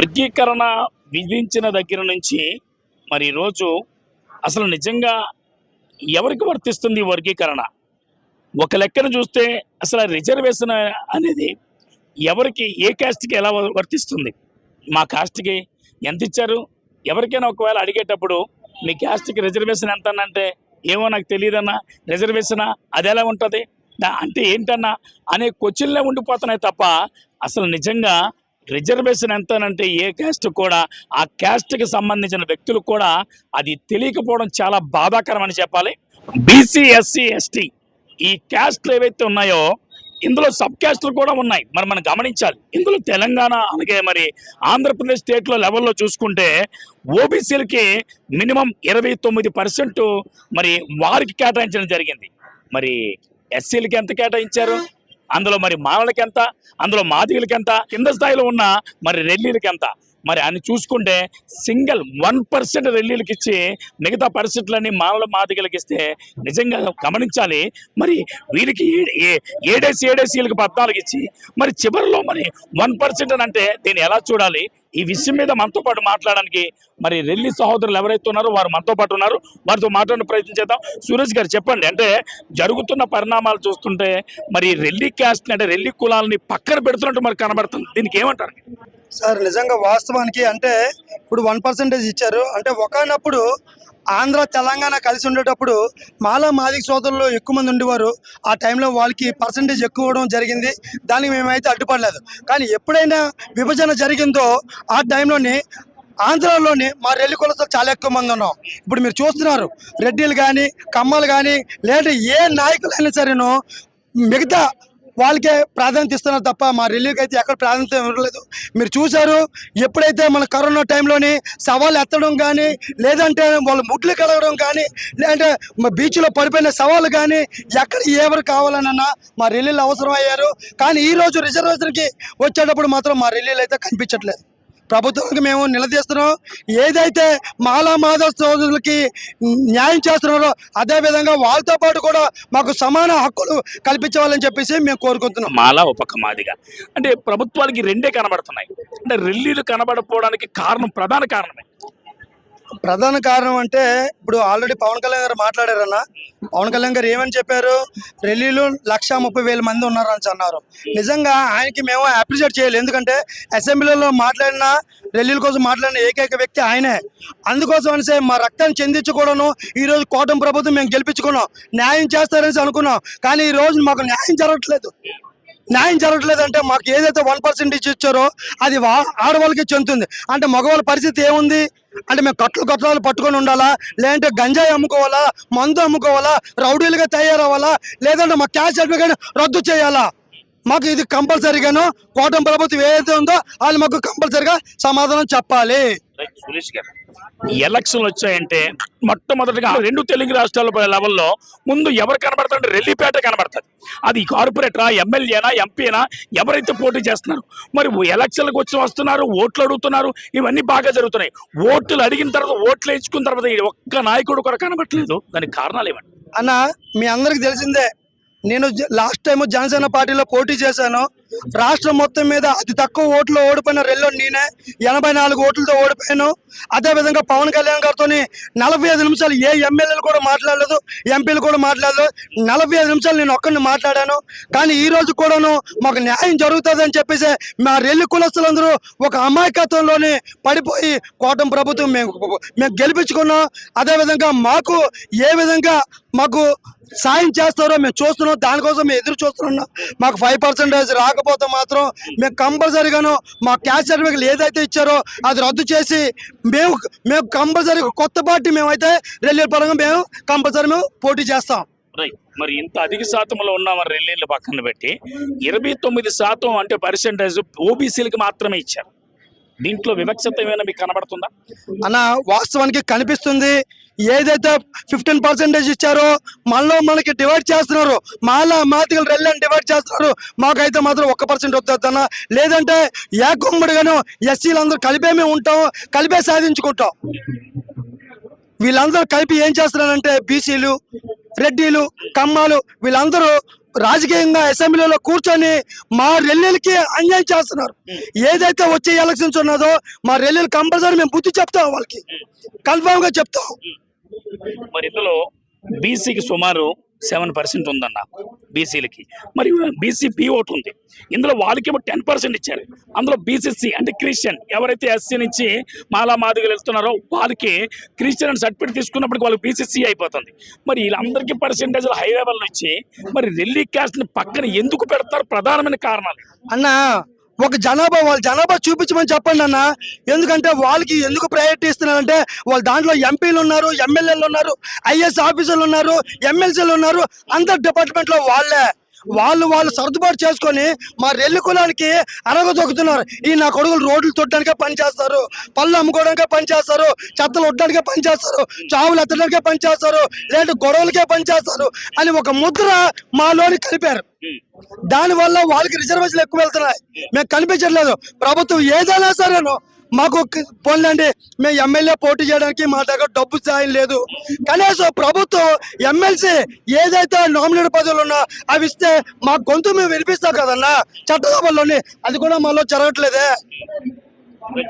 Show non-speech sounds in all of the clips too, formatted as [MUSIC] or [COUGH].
వర్గీకరణ విధించిన దగ్గర నుంచి మరి ఈరోజు అసలు నిజంగా ఎవరికి వర్తిస్తుంది వర్గీకరణ? ఒక లెక్కన చూస్తే అసలు రిజర్వేషన్ అనేది ఎవరికి ఏ కాస్ట్కి ఎలా వర్తిస్తుంది? మా కాస్ట్కి ఎంత ఇచ్చారు? ఎవరికైనా ఒకవేళ అడిగేటప్పుడు మీ కాస్ట్కి రిజర్వేషన్ ఎంత అంటే ఏమో నాకు తెలియదన్నా రిజర్వేషనా? అది ఎలా ఉంటుంది? అంటే ఏంటన్నా అనే క్వశ్చన్లే ఉండిపోతున్నాయి తప్ప అసలు నిజంగా రిజర్వేషన్ ఎంతనంటే ఏ క్యాస్ట్ కూడా ఆ క్యాస్ట్కి సంబంధించిన వ్యక్తులు కూడా అది తెలియకపోవడం చాలా బాధాకరం అని చెప్పాలి బీసీ ఎస్సీ ఎస్టీ ఈ క్యాస్ట్లు ఏవైతే ఉన్నాయో ఇందులో సబ్ క్యాస్ట్లు కూడా ఉన్నాయి. మరి మనం గమనించాలి. ఇందులో తెలంగాణ అలాగే మరి ఆంధ్రప్రదేశ్ స్టేట్లో లెవెల్లో చూసుకుంటే ఓబీసీలకి మినిమం ఇరవై తొమ్మిది పర్సెంట్ మరి వారికి కేటాయించడం జరిగింది. మరి ఎస్సీలకి ఎంత కేటాయించారు? అందులో మరి మాలలకి ఎంత అందులో మాదిగలకి ఎంత కింద స్థాయిలో ఉన్న మరి రెల్లీలకి ఎంత మరి అని చూసుకుంటే సింగిల్ వన్ పర్సెంట్ రెల్లీలకు ఇచ్చి మిగతా పరిస్థితులన్నీ మానవుల మాదిగలకి ఇస్తే నిజంగా గమనించాలి. మరి వీరికి ఏ- ఏడేసి ఏడేసి పద్నాలుగు ఇచ్చి మరి చివరిలో మరి వన్ పర్సెంట్ అని అంటే దీన్ని ఎలా చూడాలి? ఈ విషయం మీద మనతో పాటు మాట్లాడడానికి మరి రెల్లి సహోదరులు ఎవరైతే ఉన్నారో వారు మనతో పాటు ఉన్నారు. వారితో మాట్లాడిన ప్రయత్నం చేద్దాం. సురేష్ గారు చెప్పండి అంటే జరుగుతున్న పరిణామాలు చూస్తుంటే మరి రెల్లి క్యాస్ట్ అంటే రెల్లి కులాలని పక్కన పెడుతున్నట్టు మరి కనబడుతుంది. దీనికి ఏమంటారు? సార్ నిజంగా వాస్తవానికి అంటే ఇప్పుడు వన్ పర్సెంటేజ్ ఇచ్చారు. అంటే ఒకనప్పుడు ఆంధ్ర తెలంగాణ కలిసి ఉండేటప్పుడు మాలా మాదిక సోదరులు ఎక్కువ మంది ఉండేవారు. ఆ టైంలో వాళ్ళకి పర్సంటేజ్ ఎక్కువ అవడం జరిగింది. దానికి మేమైతే అడ్డుపడలేదు. కానీ ఎప్పుడైనా విభజన జరిగిందో ఆ టైంలోని ఆంధ్రాలోని మా రెల్లి కులస్తులు చాలా ఎక్కువ మంది ఉన్నాం. ఇప్పుడు మీరు చూస్తున్నారు రెడ్డిలు కానీ కమ్మలు కానీ లేదా ఏ నాయకులైనా సరేను మిగతా వాళ్ళకే ప్రాధాన్యత ఇస్తున్నారు తప్ప మా రిలీవ్కి అయితే ఎక్కడ ప్రాధాన్యత ఇవ్వలేదు. మీరు చూశారు ఎప్పుడైతే మన కరోనా టైంలోని సవాళ్ళు ఎత్తడం కానీ లేదంటే వాళ్ళు ముట్లు కడగడం కానీ లేదంటే మా బీచ్లో పడిపోయిన సవాలు కానీ ఎక్కడ ఎవరు కావాలన్నా మా రిలీలు అవసరం అయ్యారు కానీ ఈ రోజు రిజర్వేషన్కి వచ్చేటప్పుడు మాత్రం మా రిలీలు అయితే కనిపించట్లేదు. ప్రభుత్వానికి మేము నిలదీస్తున్నాం. ఏదైతే మాలా మాధవ్ సోదరులకి న్యాయం చేస్తున్నారో అదే విధంగా వాళ్ళతో పాటు కూడా మాకు సమాన హక్కులు కల్పించాలని చెప్పేసి మేము కోరుకుంటున్నాం. మాలా ఒక మాదిగా. అంటే ప్రభుత్వానికి రెండే కనబడుతున్నాయి. అంటే రెల్లీలు కనబడకపోవడానికి కారణం ప్రధాన కారణమే. ప్రధాన కారణం అంటే ఇప్పుడు ఆల్రెడీ పవన్ కళ్యాణ్ గారు మాట్లాడారన్న. పవన్ కళ్యాణ్ గారు ఏమని చెప్పారు? ఢిల్లీలో లక్ష ముప్పై వేల మంది ఉన్నారు అని అన్నారు. నిజంగా ఆయనకి మేము అప్రిషియేట్ చేయాలి. ఎందుకంటే అసెంబ్లీలో మాట్లాడిన ఢిల్లీల కోసం మాట్లాడిన ఏకైక వ్యక్తి ఆయనే. అందుకోసం అనేసి మా రక్తాన్ని చెందించుకోవడం ఈ రోజు కూటమి ప్రభుత్వం మేము గెలిపించుకున్నాం. న్యాయం చేస్తారనేసి అనుకున్నాం. కానీ ఈ రోజు మాకు న్యాయం జరగట్లేదు. న్యాయం జరగట్లేదంటే మాకు ఏదైతే వన్ పర్సెంటేజ్ ఇచ్చారో అది వా- ఆడవాళ్ళకి చెందుతుంది. అంటే మగవాళ్ళ పరిస్థితి ఏముంది? అంటే మేము కట్లు కట్టలు పట్టుకొని ఉండాలా? లేదంటే గంజాయి అమ్ముకోవాలా? మందు అమ్ముకోవాలా? రౌడీలుగా తయారవ్వాలా? లేదంటే మా క్యాష్ సర్టిఫికేట్ రద్దు చేయాలా? మాకు ఇది కంపల్సరీగాను కూటమి ప్రభుత్వం ఏదైతే ఉందో వాళ్ళు మాకు కంపల్సరీగా సమాధానం చెప్పాలి. ఎలక్షన్లు వచ్చాయంటే మొట్టమొదటిగా రెండు తెలుగు రాష్ట్రాల లెవెల్లో ముందు ఎవరు కనబడతారంటే రెల్లిపేట కనబడుతుంది అది కార్పొరేటరా ఎమ్మెల్యేనా ఎంపీనా ఎవరైతే పోటీ చేస్తున్నారు. మరి ఎలక్షన్లకు వచ్చి వస్తున్నారు ఓట్లు అడుగుతున్నారు ఇవన్నీ బాగా జరుగుతున్నాయి. ఓట్లు అడిగిన తర్వాత ఓట్లు వేయించుకున్న తర్వాత ఒక్క నాయకుడు కూడా కనబడట్లేదు. దానికి కారణాలు ఏమండి? అన్న మీ అందరికి తెలిసిందే నేను లాస్ట్ టైం జనసేన పార్టీలో పోటీ చేశాను. రాష్ట్రం మొత్తం మీద అతి తక్కువ ఓట్లు ఓడిపోయిన రెల్లో నేనే ఎనభై నాలుగు ఓట్లతో ఓడిపోయాను. అదే విధంగా పవన్ కళ్యాణ్ గారితో నలభై ఐదు నిమిషాలు ఏ ఎమ్మెల్యేలు కూడా మాట్లాడలేదు ఎంపీలు కూడా మాట్లాడలేదు. నలభై ఐదు నిమిషాలు నేను ఒక్కరిని మాట్లాడాను. కానీ ఈ రోజు కూడాను మాకు న్యాయం జరుగుతుంది అని చెప్పేసి మా రెల్లి కులస్తులందరూ ఒక అమాయకత్వంలోనే పడిపోయి కూటమి ప్రభుత్వం మేము మేము గెలిపించుకున్నాం. అదేవిధంగా మాకు ఏ విధంగా మాకు సాయం చేస్తారో మేము చూస్తున్నాం దానికోసం మేము ఎదురు చూస్తున్నాం. మాకు ఫైవ్ పర్సెంటేజ్ రాకపోతే మాత్రం మేము కంపల్సరీగాను మా క్యాష్ సర్టిఫికేట్ ఏదైతే ఇచ్చారో అది రద్దు చేసి మేము మేము కంపల్సరీ కొత్త పార్టీ మేమైతే రెల్లి పరంగా మేము కంపల్సరీ మేము పోటీ చేస్తాం. మరి ఇంత అధిక శాతంలో ఉన్న మరి రెల్లీలు పక్కన పెట్టి ఇరవై తొమ్మిది శాతం అంటే పర్సెంటేజ్ ఓబీసీలకి మాత్రమే ఇచ్చారు. దీంట్లో వివక్షత ఏమైనా మీకు కనబడుతుందా? అన్న వాస్తవానికి కనిపిస్తుంది. ఏదైతే ఫిఫ్టీన్ పర్సెంటేజ్ ఇచ్చారో మనలో మనకి డివైడ్ చేస్తున్నారు. మాలా మాతికలు రెల్లని డివైడ్ చేస్తున్నారు. మాకైతే మాత్రం ఒక్క పర్సెంట్ వద్దన్న లేదంటే ఏ గుమ్మడిగాను ఎస్సీలు అందరూ కలిపే మేము ఉంటాం కలిపే సాధించుకుంటాం. వీళ్ళందరూ కలిపి ఏం చేస్తున్నారంటే బీసీలు రెడ్డీలు కమ్మాలు వీళ్ళందరూ రాజకీయంగా అసెంబ్లీలో కూర్చొని మా రెల్లెలకి అన్యాయం చేస్తున్నారు. ఏదైతే వచ్చే ఎలక్షన్స్ ఉన్నదో మా రెల్లెలు కంపల్సరీ మేము బుద్ధి చెప్తాం వాళ్ళకి. కన్ఫామ్గా చెప్తాం. మరి ఇందులో బీసీకి సుమారు సెవెన్ పర్సెంట్ ఉందన్న బీసీలకి. మరియు బీసీ బి ఓటు ఉంది. ఇందులో వాళ్ళకి టెన్ పర్సెంట్ ఇచ్చారు. అందులో బీసీసీ అంటే క్రిస్టియన్ ఎవరైతే ఎస్సీ నుంచి మాలా మాదిగలు వెళ్తున్నారో వాళ్ళకి క్రిస్టియన్ అని సర్టిఫికేట్ తీసుకున్నప్పటికి వాళ్ళకి బీసీసీ అయిపోతుంది. మరి వీళ్ళందరికీ పర్సెంటేజ్ హై లెవెల్ నుంచి మరి రెల్లీ క్యాస్ట్ని పక్కన ఎందుకు పెడతారు? ప్రధానమైన కారణాలు. అన్న ఒక జనాభా వాళ్ళ జనాభా చూపించమని చెప్పండి అన్న. ఎందుకంటే వాళ్ళకి ఎందుకు ప్రయారిటీ ఇస్తున్నారంటే వాళ్ళ దాంట్లో ఎంపీలు ఉన్నారు ఎమ్మెల్యేలు ఉన్నారు ఐఎస్ ఆఫీసర్లు ఉన్నారు ఎమ్మెల్సీలు ఉన్నారు అందరు డిపార్ట్మెంట్లో వాళ్ళే. వాళ్ళు వాళ్ళు సర్దుబాటు చేసుకొని మా రెల్లి కులానికి అరగదొక్కుతున్నారు. ఈ నా కొడుకులు రోడ్లు తొట్టడానికే పని చేస్తారు పళ్ళు అమ్ముకోవడానికే పని చేస్తారు చెత్తలు ఉట్టడానికే పని చేస్తారు చావులు ఎత్తడానికే పనిచేస్తారు లేదంటే గొడవలకే పని చేస్తారు అని ఒక ముద్ర మాలోని కలిపారు. దానివల్ల వాళ్ళకి రిజర్వేషన్లు ఎక్కువ వెళ్తున్నాయి. మేము కనిపించట్లేదు. ప్రభుత్వం ఏదైనా సరేను మాకు పోన్లండి మేము ఎమ్మెల్యే పోటీ చేయడానికి మా దగ్గర డబ్బు సాయం లేదు. కనీసం ప్రభుత్వం ఎమ్మెల్సీ ఏదైతే నామినేట్ పదవులు ఉన్నా అవి ఇస్తే మా గొంతు మేము వినిపిస్తాం కదన్నా? చట్టసభల్లోని అది కూడా మాలో జరగట్లేదే.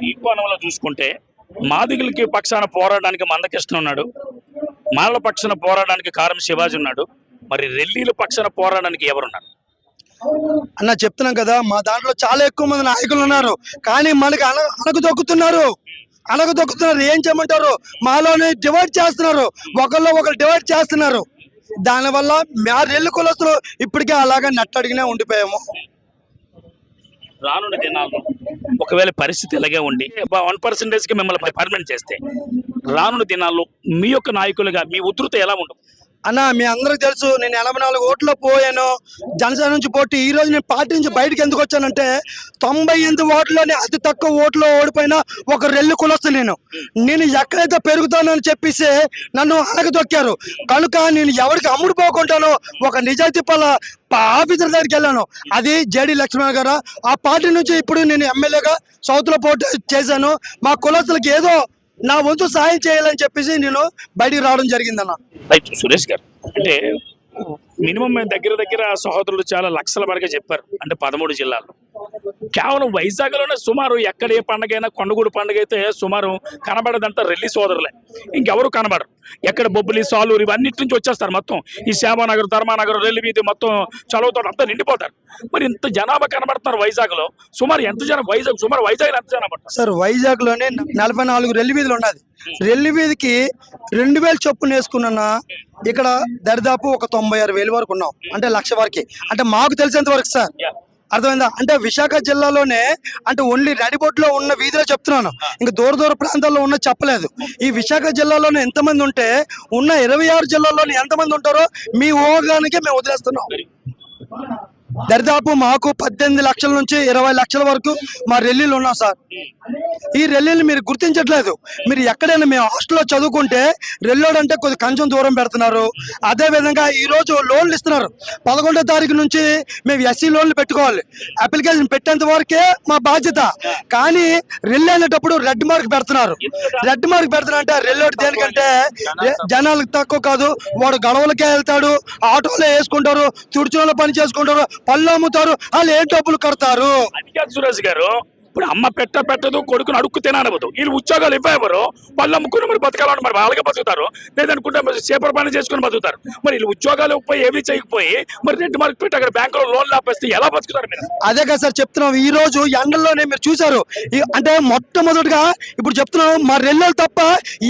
ఈ కోణంలో చూసుకుంటే మాదిగులకి పక్షాన పోరాడడానికి మందకృష్ణ ఉన్నాడు మాల పక్షాన పోరాడడానికి కారం శివాజీ ఉన్నాడు మరి రెల్లీల పక్షాన పోరాడడానికి ఎవరున్నారు? అన్న చెప్తున్నాం కదా మా దాంట్లో చాలా ఎక్కువ మంది నాయకులు ఉన్నారు. కానీ మనకి అన అనకు దొక్కుతున్నారు అలగ దొక్కుతున్నారు ఏం చేయమంటారు? మాలోనే డివైడ్ చేస్తున్నారు. ఒకళ్ళు ఒకరు డివైడ్ చేస్తున్నారు. దానివల్ల మా రెల్లు కులస్తులు ఇప్పటికే అలాగే నట్టడిగినే ఉండిపోయాము. రానున్న దినాల్లో ఒకవేళ పరిస్థితి ఇలాగే ఉండి వన్ పర్సెంటేజ్కి మిమ్మల్ని పర్మనెంట్ చేస్తే రానున్న దినాల్లో మీ యొక్క నాయకులుగా మీ ఉధృత ఎలా ఉంటుంది? అన్న మీ అందరికి తెలుసు నేను ఎనభై నాలుగు ఓట్లో పోయాను. జనసేన నుంచి పోటీ ఈ రోజు నేను పార్టీ నుంచి బయటకు ఎందుకు వచ్చానంటే తొంభై ఎనిమిది ఓట్లోనే అతి తక్కువ ఓట్లో ఓడిపోయిన ఒక రెల్లు కులస్తు నేను. నేను ఎక్కడైతే పెరుగుతానని చెప్పేసి నన్ను అనగదొక్కారు కనుక నేను ఎవరికి అమ్ముడు పోకుంటానో ఒక నిజాయితీ పల ఆఫీసర్ దగ్గరికి వెళ్ళాను. అది జేడి లక్ష్మణ్ గారు. ఆ పార్టీ నుంచి ఇప్పుడు నేను ఎమ్మెల్యేగా సౌత్లో పోటీ చేశాను. మా కులస్తులకి ఏదో నా వంతు సహాయం చేయాలని చెప్పేసి నేను బయటికి రావడం జరిగిందన్న. సురేష్ గారు అంటే మినిమం దగ్గర దగ్గర సహోదరులు చాలా లక్షల వరకు చెప్పారు అంటే పదమూడు జిల్లాలు కేవలం వైజాగ్లోనే సుమారు ఎక్కడ ఏ పండగ అయినా కొండగూడు పండుగ అయితే సుమారు కనబడదంట రెల్లి సోదరులే. ఇంకెవరు కనబడరు. ఎక్కడ బొబ్బులి సాలూరు ఇవన్నిటి నుంచి వచ్చేస్తారు మొత్తం. ఈ శ్యామానగర్ ధర్మానగర్ రెల్లి వీధి మొత్తం చదువుతాడు అంతా నిండిపోతారు. మరి ఇంత జనాభా కనబడుతున్నారు వైజాగ్లో. సుమారు ఎంత జనం వైజాగ్ సుమారు వైజాగ్ ఎంత జనాభా సార్ వైజాగ్లోనే నలభై నాలుగు రెల్లి వీధులు ఉన్నది. రెల్లి వీధికి రెండు వేలు చొప్పున వేసుకున్నా ఇక్కడ దరిదాపు ఒక తొంభై ఆరు వేలు వరకు ఉన్నాం. అంటే లక్ష వరకు. అంటే మాకు తెలిసేంత వరకు సార్. అర్థమైందా? అంటే విశాఖ జిల్లాలోనే అంటే ఓన్లీ నడిబొట్టులో ఉన్న వీధిలో చెప్తున్నాను. ఇంకా దూర దూర ప్రాంతాల్లో ఉన్న చెప్పలేదు. ఈ విశాఖ జిల్లాలోనే ఎంతమంది ఉంటే ఉన్న ఇరవై ఆరు జిల్లాల్లోనే ఎంతమంది ఉంటారో మీ ఊహాగానికే మేము వదిలేస్తున్నాం. దరిదాపు మాకు పద్దెనిమిది లక్షల నుంచి ఇరవై లక్షల వరకు మా రెల్లీలు ఉన్నాం సార్. ఈ రెల్లీలు మీరు గుర్తించట్లేదు. మీరు ఎక్కడైనా మేము హాస్టల్లో చదువుకుంటే రెల్లోడు అంటే కొద్ది కొంచెం దూరం పెడుతున్నారు. అదే విధంగా ఈ రోజు లోన్లు ఇస్తున్నారు. పదకొండో తారీఖు నుంచి మేము ఎస్సీ లోన్లు పెట్టుకోవాలి. అప్లికేషన్ పెట్టేంత వరకే మా బాధ్యత. కానీ రెల్లు అనేటప్పుడు రెడ్ మార్క్ పెడుతున్నారు. రెడ్ మార్క్ పెడుతున్నారు అంటే రెల్లోడు దేనికంటే జనాలకు తక్కువ కాదు. వాడు గడవలకే వెళ్తాడు. ఆటోలో వేసుకుంటారు. తుడిచోలో పని చేసుకుంటారు. పళ్ళు అమ్ముతారు. వాళ్ళు ఏం డబ్బులు కడతారు? సురేష్ గారు ఇప్పుడు అమ్మ పెట్ట పెట్టదు కొడుకుని అడుక్కు అనవద్దు వీళ్ళు ఉద్యోగాలు ఇవ్వేవారు వాళ్ళు అమ్ముకుని మరి బతకాలని మరి వాళ్ళకే బతుకుతారు. లేదనుకుంటే మరి చేపల పని చేసుకుని బతుకుతారు. మరి వీళ్ళు ఉద్యోగాలు పోయి ఏవి చేయకపోయి మరి రెడ్ మార్కు పెట్టి అక్కడ బ్యాంకులో లోన్ ఆపేస్తే ఎలా బతుకుతారు మీరు? అదే కదా సార్ చెప్తున్నాం. ఈ రోజు ఎండల్లోనే మీరు చూసారు అంటే మొట్టమొదటిగా ఇప్పుడు చెప్తున్నాం మా రెల్లెలు తప్ప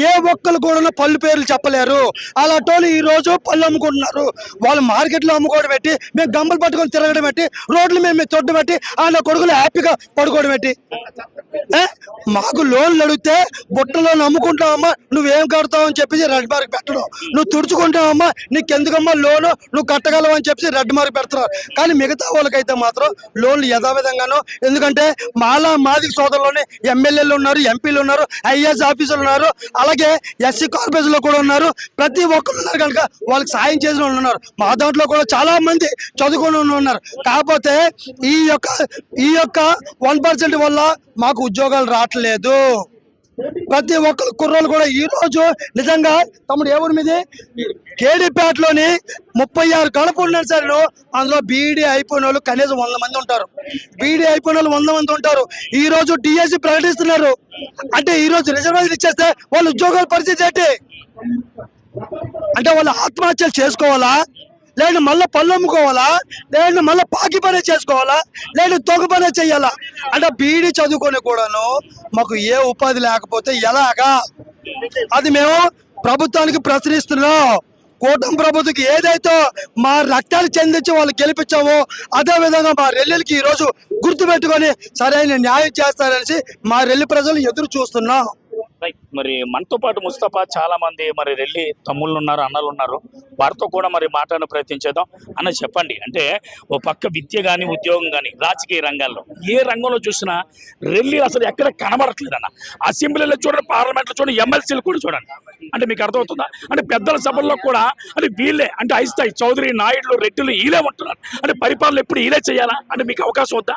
ఏ ఒక్కరు కూడా పళ్ళు పేర్లు చెప్పలేరు. అలాంటి ఈ రోజు పళ్ళు అమ్ముకుంటున్నారు. వాళ్ళు మార్కెట్లో అమ్ముకోవడం పెట్టి మేము గంబలు పట్టుకొని తిరగడం పెట్టి రోడ్లు మేము తొడ్డు పెట్టి ఆ కొడుకులు హ్యాపీగా పడుకోవడం పెట్టి ఏ? మాకు లోన్లు అడిగితే బుట్టలో నమ్ముకుంటావమ్మా నువ్వేం కడతావు అని చెప్పేసి రెడ్ మార్క్ పెట్టడం. నువ్వు తుడుచుకుంటావమ్మా నీకెందుకమ్మా లోను? నువ్వు కట్టగలవు అని చెప్పేసి రెడ్ మార్క్ పెడుతున్నారు కానీ మిగతా వాళ్ళకైతే మాత్రం లోన్లు యథావిధంగాను ఎందుకంటే మాలా మాదిక సోదరులోనే ఎమ్మెల్యేలు ఉన్నారు ఎంపీలు ఉన్నారు ఐఏఎస్ ఆఫీసర్లు ఉన్నారు అలాగే ఎస్సీ కార్పొరేషన్లో కూడా ఉన్నారు. ప్రతి ఒక్కరు ఉన్నారు కనుక వాళ్ళకి సాయం చేసిన వాళ్ళు ఉన్నారు. మా దాంట్లో కూడా చాలా మంది చదువుకుని ఉన్నారు. కాకపోతే ఈ యొక్క ఈ యొక్క వన్ పర్సెంట్ వల్ల మాకు ఉద్యోగాలు రావట్లేదు. ప్రతి ఒక్కరు కుర్రోళ్ళు కూడా ఈ రోజు నిజంగా తమ్ముడు ఏ ఊరి మీది? కేడీపేటలోని ముప్పై ఆరు కడపలు నడిచారు అందులో బీఈడీ అయిపోయిన వాళ్ళు కనీసం వంద మంది ఉంటారు. బీఈడీ అయిపోయిన వాళ్ళు వంద మంది ఉంటారు. ఈ రోజు డిఎస్సి ప్రకటిస్తున్నారు. అంటే ఈ రోజు రిజర్వేషన్ ఇచ్చేస్తే వాళ్ళు ఉద్యోగాల పరిస్థితి ఏంటి? అంటే వాళ్ళు ఆత్మహత్యలు చేసుకోవాలా? లేదంటే మళ్ళీ పళ్ళు అమ్ముకోవాలా? లేదంటే మళ్ళీ పాకి పనే చేసుకోవాలా? లేదంటే తొగ పనే చెయ్యాలా? అంటే బీడీ చదువుకొని కూడాను మాకు ఏ ఉపాధి లేకపోతే ఎలాగా? అది మేము ప్రభుత్వానికి ప్రశ్నిస్తున్నాం. కూటమి ప్రభుత్వకి ఏదైతే మా రక్తాలు చెందించి వాళ్ళు గెలిపించామో అదే విధంగా మా రెల్లెలకి ఈరోజు గుర్తుపెట్టుకొని సరైన న్యాయం చేస్తారనేసి మా రెల్లి ప్రజలు ఎదురు చూస్తున్నాం. మరి మనతో పాటు ముస్తఫా చాలా మంది మరి రెల్లి తమ్ముళ్ళు ఉన్నారు అన్నలు ఉన్నారు. వారితో కూడా మరి మాట్లాడిన ప్రయత్నం చేద్దాం అన్న చెప్పండి అంటే ఓ పక్క విద్య కానీ ఉద్యోగం కానీ రాజకీయ రంగాల్లో ఏ రంగంలో చూసినా రెల్లి అసలు ఎక్కడ కనబడట్లేదు అన్న. అసెంబ్లీలో చూడండి పార్లమెంట్లో చూడండి ఎమ్మెల్సీలు కూడా చూడండి. అంటే మీకు అర్థమవుతుందా? అంటే పెద్దల సభల్లో కూడా అంటే వీళ్ళే అంటే ఐస్తాయి చౌదరి నాయుడులు రెడ్డిలు వీళ్ళే ఉంటున్నారు. అంటే పరిపాలన ఎప్పుడు వీళ్ళే చేయాలా? అంటే మీకు అవకాశం వద్దా?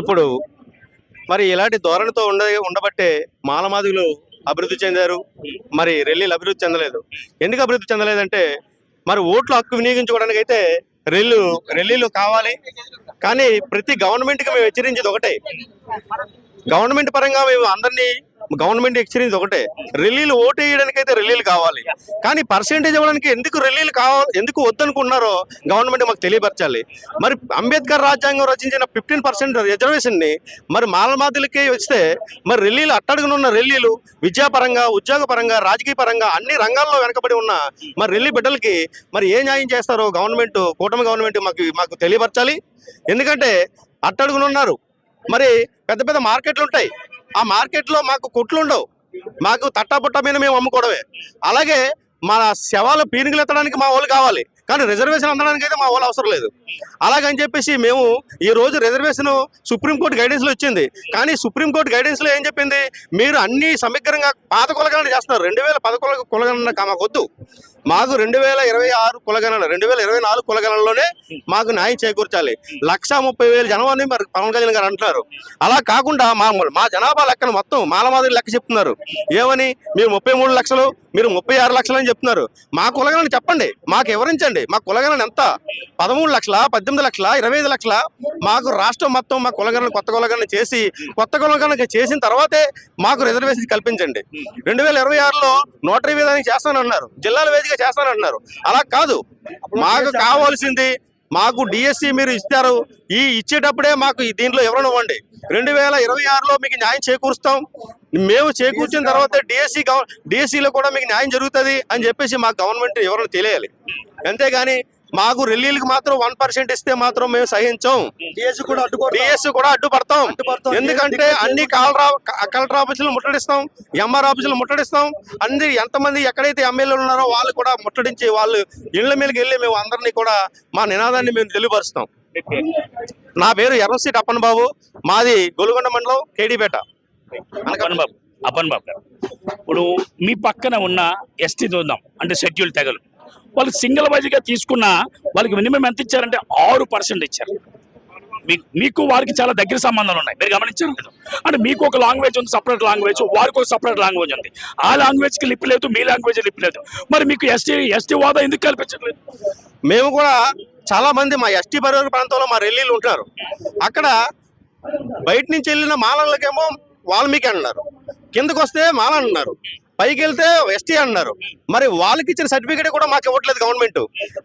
ఇప్పుడు మరి ఇలాంటి ధోరణితో ఉండ ఉండబట్టే మాలమాదిగులు అభివృద్ధి చెందారు. మరి రెల్లీలు అభివృద్ధి చెందలేదు. ఎందుకు అభివృద్ధి చెందలేదంటే మరి ఓట్లు హక్కు వినియోగించుకోవడానికి అయితే రెల్లు రెల్లీలు కావాలి. కానీ ప్రతి గవర్నమెంట్కి మేము హెచ్చరించేది ఒకటే. గవర్నమెంట్ పరంగా మేము అందరినీ గవర్నమెంట్ హెచ్చరించేది ఒకటే. రెల్లీలు ఓటు వేయడానికి అయితే రెల్లీలు కావాలి. కానీ పర్సెంటేజ్ ఇవ్వడానికి ఎందుకు రెల్లీలు కావాలి ఎందుకు వద్దనుకున్నారో గవర్నమెంట్ మాకు తెలియపరచాలి. మరి అంబేద్కర్ రాజ్యాంగం రచించిన ఫిఫ్టీన్ పర్సెంట్ రిజర్వేషన్ని మరి మాలమాదులకే వస్తే మరి రెల్లీలు అట్టడుగునున్న రెల్లీలు విద్యాపరంగా ఉద్యోగపరంగా రాజకీయ పరంగా అన్ని రంగాల్లో వెనకబడి ఉన్న మరి రిల్లీ బిడ్డలకి మరి ఏ న్యాయం చేస్తారో గవర్నమెంట్ కూటమి గవర్నమెంట్ మాకు మాకు తెలియపరచాలి. ఎందుకంటే అట్టడుగునున్నారు మరి పెద్ద పెద్ద మార్కెట్లు ఉంటాయి ఆ మార్కెట్లో మాకు కొట్లు ఉండవు మాకు తట్టాపుట్ట మీద మేము అమ్ముకోవడమే. అలాగే మా శవాలు పీనుగులు ఎత్తడానికి మా వాళ్ళు కావాలి. కానీ రిజర్వేషన్ అందడానికి అయితే మా వాళ్ళు అవసరం లేదు. అలాగని చెప్పేసి మేము ఈ రోజు రిజర్వేషన్ సుప్రీంకోర్టు గైడెన్స్ వచ్చింది కానీ సుప్రీంకోర్టు గైడెన్స్లో ఏం చెప్పింది? మీరు అన్ని సమగ్రంగా పాత కొలగణ చేస్తున్నారు. రెండు వేల పదకొల కులగణన కా- మాకు రెండు వేల ఇరవై ఆరు కులగణన రెండు వేల ఇరవై నాలుగు కులగణనలోనే మాకు న్యాయం చేకూర్చాలి. లక్ష ముప్పై వేల జనాభాని మరి పవన్ కళ్యాణ్ గారు అంటున్నారు. అలా కాకుండా మా మా జనాభా లెక్కను మొత్తం మాలమాదిరి లెక్క చెప్తున్నారు. ఏమని? మీరు ముప్పై మూడు లక్షలు మీరు ముప్పై ఆరు లక్షలు అని చెప్తున్నారు. మా కులగణన చెప్పండి మాకు వివరించండి. మా కులగణన ఎంత? పదమూడు లక్షల పద్దెనిమిది లక్షల ఇరవై ఐదు లక్షల? మాకు రాష్ట్రం మొత్తం మా కులగణన కొత్త కులగణన చేసి కొత్త కులగణన చేసిన తర్వాతే మాకు రిజర్వేషన్ కల్పించండి. రెండు వేల ఇరవై ఆరులో నోటరీ విధానం చేస్తానన్నారు జిల్లాల వేదిక చేస్తానన్నారు అలా కాదు. మాకు కావాల్సింది మాకు డిఎస్సి మీరు ఇస్తారు. ఈ ఇచ్చేటప్పుడే మాకు దీంట్లో ఎవరైనా ఇవ్వండి. రెండు వేల ఇరవై ఆరులో మీకు న్యాయం చేకూరుస్తాం. మేము చేకూర్చిన తర్వాత డిఎస్సి డిఎస్సిలో కూడా మీకు న్యాయం జరుగుతుంది అని చెప్పేసి మాకు గవర్నమెంట్ ఎవరైనా తెలియాలి. అంతేగాని మాకు రెల్లీలకు మాత్రం వన్ పర్సెంట్ ఇస్తే మాత్రం మేము సహించం. డిఎస్ కూడా అడ్డుపడతాం అడ్డుపడతాం. ఎందుకంటే అన్ని కలెక్టర్ కలెక్టర్ ఆఫీసులు ముట్టడిస్తాం ఎంఆర్ ఆఫీసులు ముట్టడిస్తాం. అన్ని ఎంతమంది ఎక్కడైతే ఎమ్మెల్యేలు ఉన్నారో వాళ్ళు కూడా ముట్టడించి వాళ్ళు ఇళ్ళ మీదకి వెళ్ళి మేము అందరినీ కూడా మా నినాదాన్ని మేము తెలియపరుస్తాం. నా పేరు ఎర్రసీట్ అప్పన్ బాబు మాది గొలుగొండ మండలం కేడీపేట. అపన్ బాబు అపన్ బాబు గారు. ఇప్పుడు మీ పక్కన ఉన్న ఎస్టీ చూద్దాం అంటే షెడ్యూల్ తెగలు. వాళ్ళు సింగిల్ వైజ్గా తీసుకున్న వాళ్ళకి మినిమం ఎంత ఇచ్చారంటే ఆరు పర్సెంట్ ఇచ్చారు. మీకు మీకు వారికి చాలా దగ్గర సంబంధాలు ఉన్నాయి. మీరు గమనించారు లేదు. అంటే మీకు ఒక లాంగ్వేజ్ ఉంది సపరేట్ లాంగ్వేజ్. వారికి ఒక సపరేట్ లాంగ్వేజ్ ఉంది. ఆ లాంగ్వేజ్కి లిప్ లేదు మీ లాంగ్వేజ్ లిప్ లేదు. మరి మీకు ఎస్టీ ఎస్టీ హోదా ఎందుకు కల్పించట్లేదు? మేము కూడా చాలా మంది మా ఎస్టీ పరివార ప్రాంతంలో మా రెల్లీలు ఉంటారు అక్కడ బయట నుంచి వెళ్ళిన మాలలకేమో వాల్మీకి అన్నారు. కిందకు వస్తే మాల అన్నారు. పైకి వెళ్తే ఎస్టీ అన్నారు. మరి వాళ్ళకి ఇచ్చిన సర్టిఫికేట్ కూడా మాకు ఇవ్వట్లేదు గవర్నమెంట్.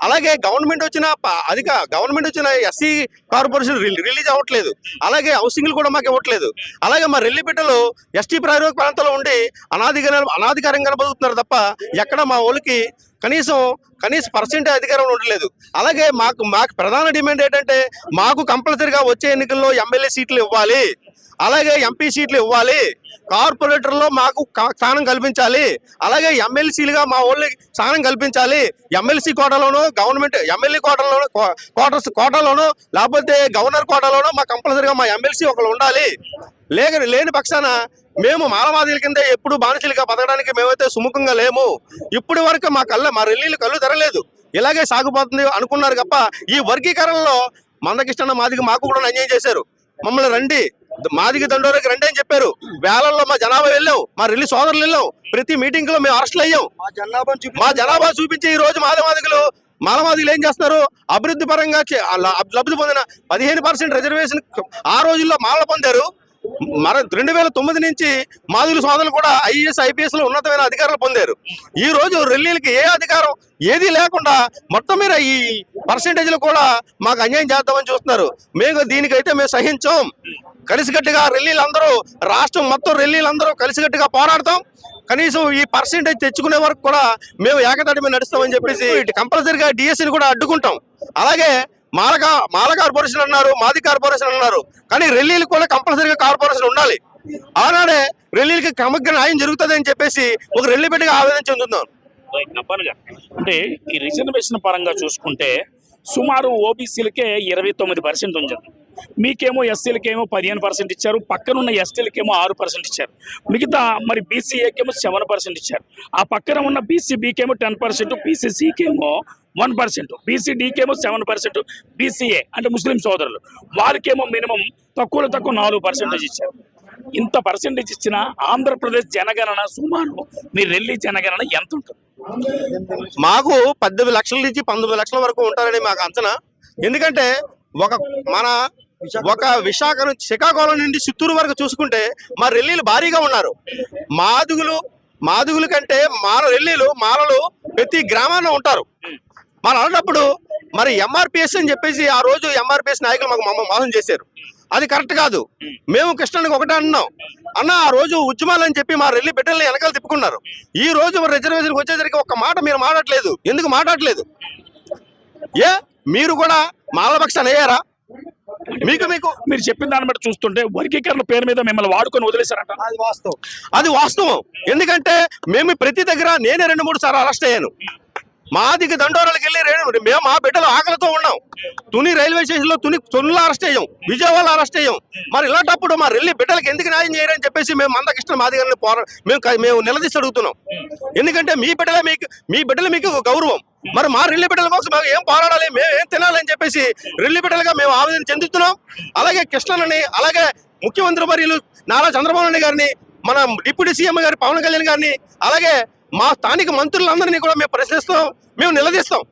అలాగే గవర్నమెంట్ వచ్చిన అధిక గవర్నమెంట్ వచ్చిన ఎస్సీ కార్పొరేషన్ రిలీజ్ అవ్వట్లేదు. అలాగే హౌసింగ్లు కూడా మాకు ఇవ్వట్లేదు. అలాగే మా రెల్లి బిడ్డలు ఎస్టీ ప్రయోగ ప్రాంతంలో ఉండి అనాధికార అనాధికారంగా బతుకుతున్నారు తప్ప ఎక్కడ మా వాళ్ళకి కనీసం కనీస పర్సెంట్ అధికారం ఉండలేదు. అలాగే మాకు మాకు ప్రధాన డిమాండ్ ఏంటంటే మాకు కంపల్సరిగా వచ్చే ఎన్నికల్లో ఎమ్మెల్యే సీట్లు ఇవ్వాలి. అలాగే ఎంపీ సీట్లు ఇవ్వాలి. కార్పొరేటర్లో మాకు స్థానం కల్పించాలి. అలాగే ఎమ్మెల్సీలుగా మా వాళ్ళకి స్థానం కల్పించాలి. ఎమ్మెల్సీ కోటలోనూ గవర్నమెంట్ ఎమ్మెల్యే కోటలోనూ కోటర్స్ కోటలోనూ లేకపోతే గవర్నర్ కోటలోనూ మా కంపల్సరిగా మా ఎమ్మెల్సీ ఒకరు ఉండాలి. లేక లేని పక్షాన మేము మానవాదుల కింద ఎప్పుడు బానిసలుగా బతకడానికి మేమైతే సుముఖంగా లేము. ఇప్పటి వరకు మా కళ్ళ మా రెల్లీలు కళ్ళు తెరలేదు. ఇలాగే సాగుపోతుంది అనుకున్నారు తప్ప ఈ వర్గీకరణలో మందకిష్టన్న మాదిగా మాకు కూడా అన్యాయం చేశారు. మమ్మల్ని రండి. మాదిగ దండోరికి రండి అని చెప్పారు? వేలల్లో మా జనాభా వెళ్ళాం మా రెల్లి సోదరులు వెళ్ళాం. ప్రతి మీటింగ్లో మేము అరెస్టులు అయ్యాం. మా జనాభా చూపించి ఈ రోజు మాదమాదిగులు మాలమాదిగులు ఏం చేస్తారు అభివృద్ధి పరంగా లబ్ధి పొందిన పదిహేను పర్సెంట్ రిజర్వేషన్ ఆ రోజుల్లో మాల పొందారు. మన రెండు వేల తొమ్మిది నుంచి మాదుగుల సోదరులు కూడా ఐఏఎస్ ఐపీఎస్లో ఉన్నతమైన అధికారులు పొందారు. ఈ రోజు రెల్లీలకి ఏ అధికారం ఏది లేకుండా మొత్తం మీద ఈ పర్సెంటేజ్లు కూడా మాకు అన్యాయం చేద్దామని చూస్తున్నారు. మేము దీనికైతే మేము సహించాం. కలిసికట్టుగా రెల్లీలందరూ రాష్ట్రం మొత్తం రెల్లీలు అందరూ కలిసికట్టుగా పోరాడతాం. కనీసం ఈ పర్సెంటేజ్ తెచ్చుకునే వరకు కూడా మేము ఏకతాటి మీద నడుస్తామని చెప్పేసి కంపల్సరీగా డిఎస్సిని కూడా అడ్డుకుంటాం. అలాగే మాలగా మాల కార్పొరేషన్ అన్నారు మాది కార్పొరేషన్ అన్నారు. కానీ రెల్లీలు కూడా కంపల్సరీగా కార్పొరేషన్ ఉండాలి. ఆనాడే రెల్లీలకి సమగ్ర న్యాయం జరుగుతుంది అని చెప్పేసి ఒక రెల్లి పెట్టిగా ఆవేదన చెందుతున్నాం. అంటే ఈ రిజర్వేషన్ పరంగా చూసుకుంటే సుమారు ఓబీసీలకే ఇరవై తొమ్మిది పర్సెంట్ ఉంది. మీకేమో ఎస్సీలకేమో పదిహేను పర్సెంట్ ఇచ్చారు. పక్కనున్న ఎస్టీలకేమో ఆరు పర్సెంట్ ఇచ్చారు. మిగతా మరి బీసీఏకేమో సెవెన్ పర్సెంట్ ఇచ్చారు. ఆ పక్కన ఉన్న బీసీబీకేమో టెన్ పర్సెంట్ బీసీసీకేమో వన్ పర్సెంట్ బీసీడీకేమో సెవెన్ పర్సెంట్ బీసీఏ అంటే ముస్లిం సోదరులు. వారికేమో మినిమం తక్కువలో తక్కువ నాలుగు పర్సెంటేజ్ ఇచ్చారు. ఇంత పర్సెంటేజ్ ఇచ్చిన ఆంధ్రప్రదేశ్ జనగణన సుమారు మీ రెల్లి జనగణన ఎంత ఉంటుంది? మాకు పద్దెనిమిది లక్షల నుంచి పంతొమ్మిది లక్షల వరకు ఉంటారని మాకు అంచనా. ఎందుకంటే ఒక మన ఒక విశాఖ నుంచి శ్రీకాకుళం నుండి చిత్తూరు వరకు చూసుకుంటే మా రెల్లీలు భారీగా ఉన్నారు. మాదుగులు మాదుగుల కంటే మాల రెల్లీలు మాలలు ప్రతి గ్రామాల్లో ఉంటారు. మనం అన్నప్పుడు మరి ఎంఆర్పిఎస్ అని చెప్పేసి ఆ రోజు ఎంఆర్పిఎస్ నాయకులు మాకు మమ్మ మోసం చేశారు. అది కరెక్ట్ కాదు. మేము కృష్ణానికి ఒకటే అన్నాం. అన్న ఆ రోజు ఉద్యమాలని చెప్పి మా రెల్లి బిడ్డల్ని వెనకాల తిప్పుకున్నారు. ఈ రోజు రిజర్వేషన్కి వచ్చేసరికి ఒక్క మాట మీరు మాట్లాడలేదు ఎందుకు మాట్లాడలేదు ఏ? మీరు కూడా మాలపక్షాన్ని అయ్యారా మీకు మీకు. మీరు చెప్పిన దాన్ని బట్టి చూస్తుంటే వర్గీకరణ పేరు మీద మిమ్మల్ని వాడుకొని వదిలేశారంట. అది వాస్తవం. అది వాస్తవం. ఎందుకంటే మేము ప్రతి దగ్గర నేనే రెండు మూడు సార్లు అరెస్ట్ అయ్యాను. మాదికి దండోరాలకు వెళ్ళి మేము మా బిడ్డలు ఆకలితో ఉన్నాం. తుని రైల్వే స్టేషన్లో తుని తొన్నులు అరెస్ట్ అయ్యాం విజయవాడ అరెస్ట్ అయ్యాం మరి ఇలాంటప్పుడు మా వెళ్ళి బిడ్డలకు ఎందుకు న్యాయం చేయరని చెప్పేసి మేము మందకృష్ణ మాదిగల్ని పోరా మేము మేము నిలదీసి అడుగుతున్నాం. ఎందుకంటే మీ బిడ్డలే మీకు మీ బిడ్డలు మీకు గౌరవం. మరి మా రిల్లి బిడ్డల కోసం మేము ఏం పోరాడాలి మేము ఏం తినాలని చెప్పేసి రిల్లి బిడ్డలుగా మేము ఆవేదన చెందుతున్నాం. అలాగే కృష్ణనని అలాగే ముఖ్యమంత్రి వర్యులు నారా చంద్రబాబు నాయుడు గారిని మన డిప్యూటీ సీఎం గారి పవన్ కళ్యాణ్ గారిని అలాగే మా స్థానిక మంత్రులందరినీ కూడా మేము ప్రశ్నిస్తాం మేము నిలదీస్తాం.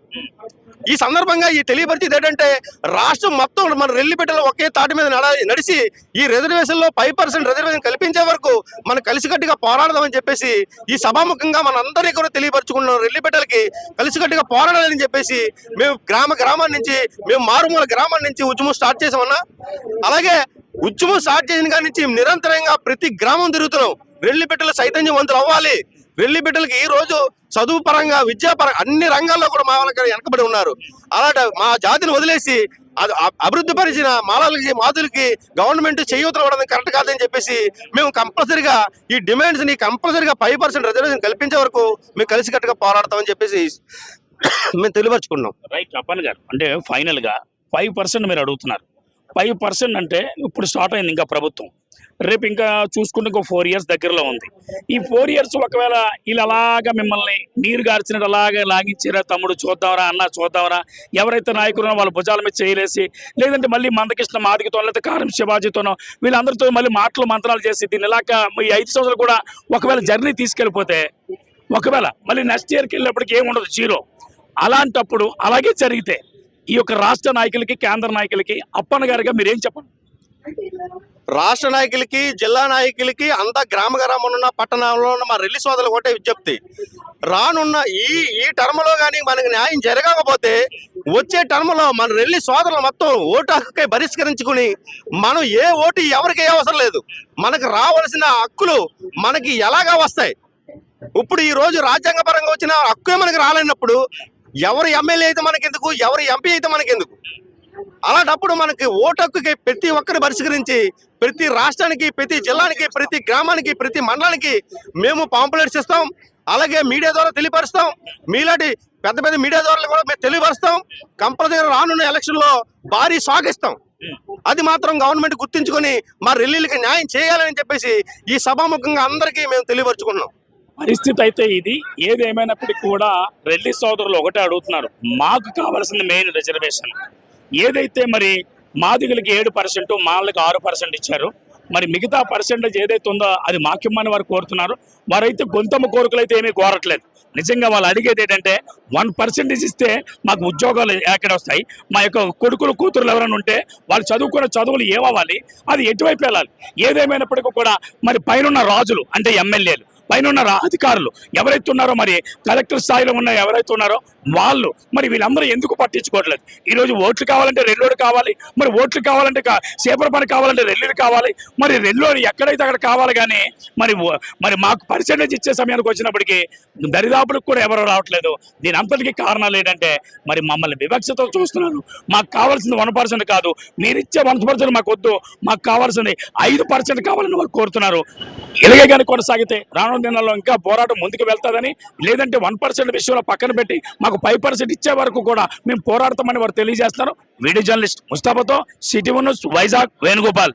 ఈ సందర్భంగా ఈ తెలియపరిచేది ఏంటంటే రాష్ట్రం మొత్తం మన రెల్లి ఒకే తాటి మీద నడిచి ఈ రిజర్వేషన్లో ఫైవ్ పర్సెంట్ రిజర్వేషన్ కల్పించే వరకు మనం కలిసికట్టుగా పోరాడదామని చెప్పేసి ఈ సభాముఖంగా మనందరినీ కూడా తెలియపరచుకున్నాం రెల్లి బిడ్డలకి కలిసికట్టుగా పోరాడాలని చెప్పేసి మేము గ్రామ గ్రామం నుంచి మేము మారుమూల గ్రామం నుంచి ఉద్యమం స్టార్ట్ చేసామన్నా అలాగే ఉద్యమం స్టార్ట్ చేసిన కాడి నుంచి నిరంతరంగా ప్రతి గ్రామం తిరుగుతున్నాం. రెల్లి బిడ్డలు చైతన్యవంతులు అవ్వాలి. వెళ్ళి బిడ్డలకి ఈ రోజు చదువు పరంగా విద్యాపరంగా అన్ని రంగాల్లో కూడా మా వాళ్ళకి వెనకబడి ఉన్నారు. అలాంటి మా జాతిని వదిలేసి అది అభివృద్ధి పరిచిన మాలలకి మాతులకి గవర్నమెంట్ చేయూతలు కరెక్ట్ కాదని చెప్పేసి మేము కంపల్సరిగా ఈ డిమాండ్స్ని కంపల్సరిగా ఫైవ్ పర్సెంట్ రిజర్వేషన్ కల్పించే వరకు మేము కలిసికట్టుగా పోరాడతామని చెప్పేసి [COUGHS] మేము తెలియపరుచుకున్నాం. రైట్ అప్పన్ గారు. అంటే ఫైనల్గా ఫైవ్ పర్సెంట్ మీరు అడుగుతున్నారు. ఫైవ్ పర్సెంట్ అంటే ఇప్పుడు స్టార్ట్ అయింది ఇంకా ప్రభుత్వం. రేపు ఇంకా చూసుకుంటే ఇంకో ఫోర్ ఇయర్స్ దగ్గరలో ఉంది. ఈ ఫోర్ ఇయర్స్ ఒకవేళ వీళ్ళు అలాగా మిమ్మల్ని నీరు గార్చినట్టు అలాగే లాగించారా తమ్ముడు చూద్దామరా అన్న చూద్దామరా ఎవరైతే నాయకులు వాళ్ళ భుజాల మీద చేయలేసి లేదంటే మళ్ళీ మందకృష్ణ మాదికతో లేకపోతే కారం శివాజీతోనో వీళ్ళందరితో మళ్ళీ మాటలు మంత్రాలు చేసి దీన్ని ఇలాగా ఈ ఐదు సంవత్సరాలు కూడా ఒకవేళ జర్నీ తీసుకెళ్ళిపోతే ఒకవేళ మళ్ళీ నెక్స్ట్ ఇయర్కి వెళ్ళినప్పటికీ ఏమి ఉండదు జీరో. అలాంటప్పుడు అలాగే జరిగితే ఈ యొక్క రాష్ట్ర నాయకులకి కేంద్ర నాయకులకి అప్పన్న గారిగా మీరేం చెప్పండి? రాష్ట్ర నాయకులకి జిల్లా నాయకులకి అంతా గ్రామ గ్రామంలో పట్టణంలో ఉన్న మా రెల్లి సోదరులు ఒకటే విజ్ఞప్తి. రానున్న ఈ ఈ టర్మ్లో కానీ మనకి న్యాయం జరగకపోతే వచ్చే టర్మ్లో మన రెల్లి సోదరులు మొత్తం ఓటు హక్కుకై బహిష్కరించుకుని మనం ఏ ఓటు ఎవరికి అవసరం లేదు. మనకు రావాల్సిన హక్కులు మనకి ఎలాగా వస్తాయి? ఇప్పుడు ఈ రోజు రాజ్యాంగపరంగా వచ్చిన హక్కే మనకి రాలేనప్పుడు ఎవరు ఎమ్మెల్యే అయితే మనకెందుకు? ఎవరు ఎంపీ అయితే మనకెందుకు? అలాంటప్పుడు మనకి ఓటక్కుకి ప్రతి ఒక్కరిని పరిష్కరించి ప్రతి రాష్ట్రానికి ప్రతి జిల్లానికి ప్రతి గ్రామానికి ప్రతి మండలానికి మేము పాంపులెట్స్ ఇస్తాం. అలాగే మీడియా ద్వారా తెలియపరుస్తాం. మీలాంటి పెద్ద పెద్ద మీడియా ద్వారా కూడా మేము తెలియపరుస్తాం. కంపల్సరీ రానున్న ఎలక్షన్లో భారీ స్వాగిస్తాం అది మాత్రం గవర్నమెంట్ గుర్తించుకొని మా రెల్లీలకి న్యాయం చేయాలని చెప్పేసి ఈ సభాముఖంగా అందరికీ మేము తెలియపరుచుకున్నాం పరిస్థితి అయితే ఇది. ఏదేమైనప్పటికీ కూడా రెడ్డి సోదరులు ఒకటే అడుగుతున్నారు. మాకు కావాల్సింది మెయిన్ రిజర్వేషన్. ఏదైతే మరి మాదిగలకి ఏడు పర్సెంట్ మాలకి ఆరు పర్సెంట్ ఇచ్చారు. మరి మిగతా పర్సెంటేజ్ ఏదైతే ఉందో అది మాకిమ్మని వారు కోరుతున్నారు. వారైతే గొంతమ్మ కోరికలు అయితే ఏమీ కోరట్లేదు. నిజంగా వాళ్ళు అడిగేది ఏంటంటే వన్ పర్సెంటేజ్ ఇస్తే మాకు ఉద్యోగాలు ఎక్కడ వస్తాయి? మా యొక్క కొడుకులు కూతురులు ఎవరైనా ఉంటే వాళ్ళు చదువుకున్న చదువులు ఏమవ్వాలి? అది ఎటువైపు వెళ్ళాలి? ఏదేమైనప్పటికీ కూడా మరి పైన రాజులు అంటే ఎమ్మెల్యేలు పైన ఉన్న రా- అధికారులు ఎవరైతే ఉన్నారో మరి కలెక్టర్ స్థాయిలో ఉన్న ఎవరైతే ఉన్నారో వాళ్ళు మరి వీళ్ళందరూ ఎందుకు పట్టించుకోవట్లేదు? ఈరోజు ఓట్లు కావాలంటే రెల్లోడు కావాలి మరి ఓట్లు కావాలంటే కా- సేపర్ పని కావాలంటే రెల్లుడు కావాలి మరి రెల్లోడు ఎక్కడైతే అక్కడ కావాలి కానీ మరి మరి మాకు పర్సెంటేజ్ ఇచ్చే సమయానికి వచ్చినప్పటికీ దరిదాపులకు కూడా ఎవరు రావట్లేదు. దీని అంతటికీ కారణాలు ఏంటంటే మరి మమ్మల్ని వివక్షతో చూస్తున్నారు. మాకు కావాల్సింది వన్ పర్సెంట్ కాదు మీరిచ్చే వన్ పర్సెంట్ మాకు వద్దు మాకు కావాల్సింది ఐదు పర్సెంట్ కావాలని వాళ్ళు కోరుతున్నారు. ఇలాగే కానీ కొనసాగితే రాను రానున్న దినాల్లో ఇంకా పోరాటం ముందుకు వెళ్తాదని లేదంటే వన్ పర్సెంట్ విషయంలో పక్కన పెట్టి మాకు ఫైవ్ పర్సెంట్ ఇచ్చే వరకు కూడా మేము పోరాడతామని వారు తెలియజేస్తున్నారు. వీడియో జర్నలిస్ట్ ముస్తాబాతో సిటీ న్యూస్ వైజాగ్ వేణుగోపాల్.